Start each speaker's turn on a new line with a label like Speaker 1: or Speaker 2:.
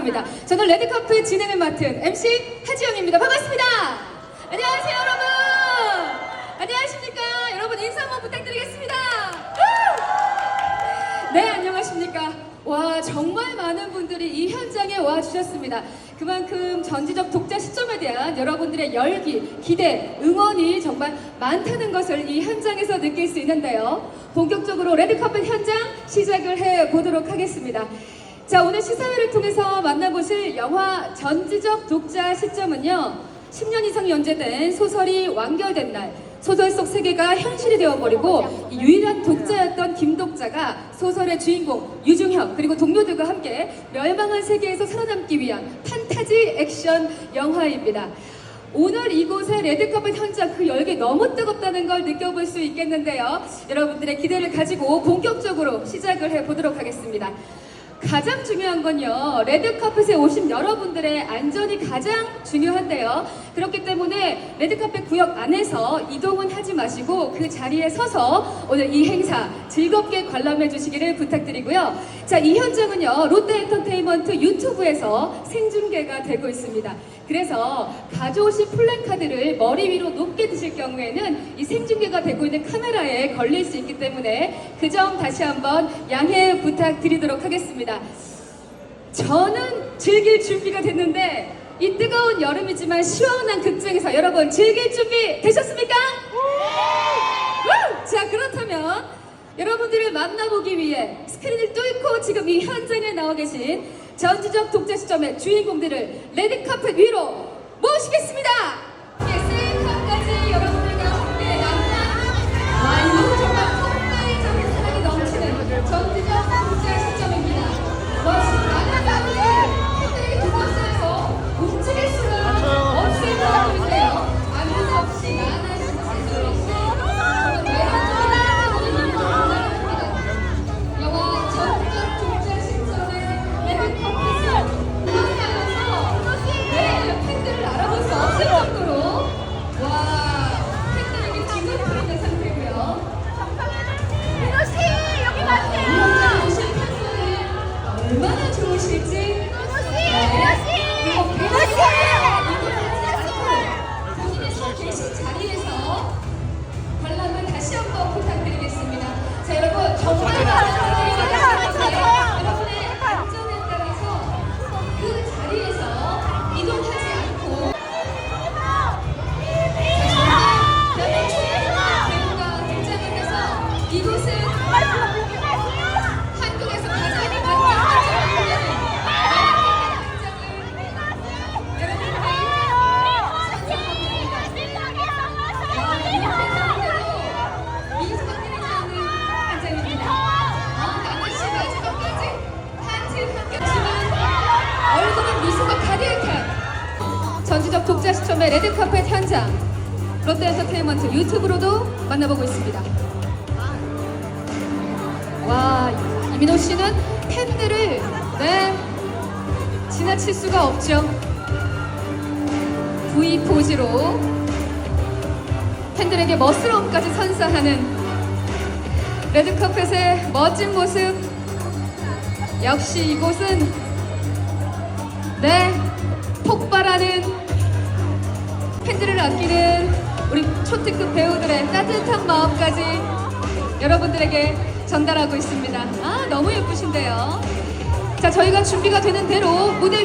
Speaker 1: 입니다. 저는 레드카페 진행을 맡은 MC 하지영입니다. 반갑습니다. 안녕하세요, 여러분. 안녕하십니까? 여러분 인사 한번 부탁드리겠습니다. 우! 네, 안녕하십니까? 와, 정말 많은 분들이 이 현장에 와 주셨습니다. 그만큼 전지적 독자 시점에 대한 여러분들의 열기, 기대, 응원이 정말 많다는 것을 이 현장에서 느낄 수 있는데요. 본격적으로 레드카펫 현장 시작을 해 보도록 하겠습니다. 자, 오늘 시사회를 통해서 만나보실 영화 전지적 독자 시점은요, 10년 이상 연재된 소설이 완결된 날, 소설 속 세계가 현실이 되어버리고 이 유일한 독자였던 김독자가 소설의 주인공 유중혁 그리고 동료들과 함께 멸망한 세계에서 살아남기 위한 판타지 액션 영화입니다. 오늘 이곳의 레드카펫 현장 그 열기 너무 뜨겁다는 걸 느껴볼 수 있겠는데요. 여러분들의 기대를 가지고 본격적으로 시작을 해보도록 하겠습니다. 가장 중요한 건요, 레드카펫에 오신 여러분들의 안전이 가장 중요한데요. 그렇기 때문에 레드카펫 구역 안에서 이동은 하지 마시고 그 자리에 서서 오늘 이 행사 즐겁게 관람해 주시기를 부탁드리고요. 자, 이 현장은요, 롯데 엔터테인먼트 유튜브에서 생중계가 되고 있습니다. 그래서 가져오신 플랜카드를 머리 위로 높게 드실 경우에는 이 생중계가 되고 있는 카메라에 걸릴 수 있기 때문에 그 점 다시 한번 양해 부탁드리도록 하겠습니다. 저는 즐길 준비가 됐는데 이 뜨거운 여름이지만 시원한 극장에서 여러분 즐길 준비 되셨습니까? 우! 자 그렇다면 여러분들을 만나보기 위해 스크린을 뚫고 지금 이 현장에 나와 계신 전지적 독자 시점의 주인공들을 레드카펫 위로 모시겠습니다. 정말 시점의 레드카펫 현장 롯데 엔터테인먼트 유튜브로도 만나보고 있습니다. 와 이민호 씨는 팬들을 네 지나칠 수가 없죠. V 포즈로 팬들에게 멋스러움까지 선사하는 레드카펫의 멋진 모습. 역시 이곳은 네 팬들을 아끼는 우리 초특급 배우들의 따뜻한 마음까지 여러분들에게 전달하고 있습니다. 아, 너무 예쁘신데요. 자, 저희가 준비가 되는 대로 무대